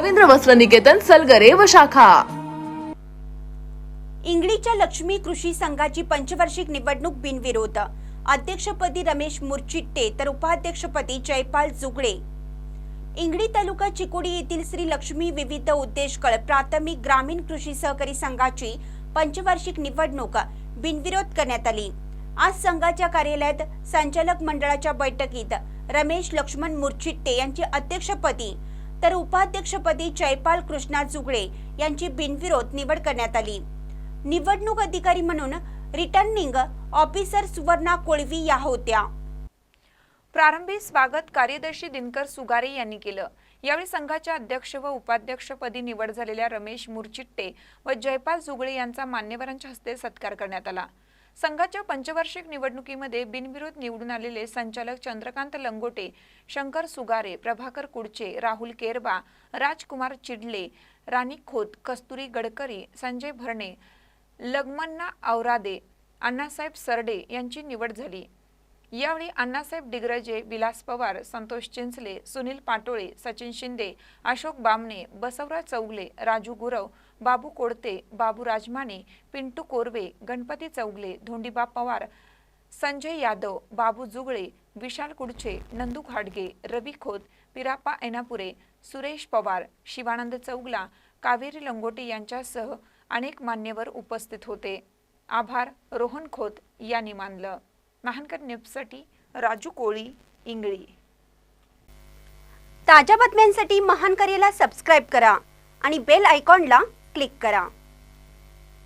रवींद्र वस्त्र निकेतन सलगरे व शाखा. इंगळीच्या लक्ष्मी कृषी संघाची पंचवार्षिक निवडणूक बिनविरोध. अध्यक्षपदी रमेश मुरचिट्टे तर उपाध्यक्षपदी जयपाल जुगळे इंगळी तालुका चिकोडी येथील श्री लक्ष्मी विविध उद्देशकळ प्राथमिक ग्रामीण कृषी सहकारी संघाची पंचवार्षिक निवडणूक बिनविरोध करण्यात आली. आज संघाच्या कार्यालयात संचालक मंडळाच्या बैठकीत रमेश लक्ष्मण मुरचिट्टे यांची अध्यक्षपदी तर उपाध्यक्षपदी जयपाल कृष्णा जुगळे यांची बिनविरोध निवड करण्यात आली. निवडणूक अधिकारी म्हणून रिटर्निंग ऑफिसर सुवर्णा कोळवी या होत्या. प्रारंभी स्वागत कार्यदर्शी दिनकर सुगारे यांनी केलं. यावेळी संघाच्या अध्यक्ष व उपाध्यक्षपदी निवड झालेल्या रमेश मुरचिट्टे व जयपाल जुगळे यांचा मान्यवरांच्या हस्ते सत्कार करण्यात आला. संघाच्या पंचवार्षिक निवडणुकीमध्ये बिनविरोध निवडून आलेले संचालक चंद्रकांत लंगोटे शंकर सुगारे प्रभाकर कुडचे राहुल केरबा राजकुमार चिडले राणी खोत कस्तुरी गडकरी संजय भरणे लगमन्ना औरादे अण्णासाहेब सरडे यांची निवड झाली. यावेळी अण्णासाहेब डिग्रजे विलास पवार संतोष चिंचले सुनील पाटोळे सचिन शिंदे अशोक बामणे बसवराज चौगले राजू गुरव बाबू कोडते बाबू राजमाने पिंटू कोरवे गणपती चौगले धोंडीबा पवार संजय यादव बाबू जुगळे विशाल कुडचे नंदू खाडगे रवी खोत पिराप्पा ऐनापुरे सुरेश पवार शिवानंद चौगला कावेरी लंगोटे यांच्यासह अनेक मान्यवर उपस्थित होते. आभार रोहन खोत यांनी मानलं. महानकर न्यूजसाठी राजू कोळी इंगळी. ताज्या बातम्यांसाठी महानकरेला सबस्क्राईब करा आणि बेल आयकॉनला क्लिक करा.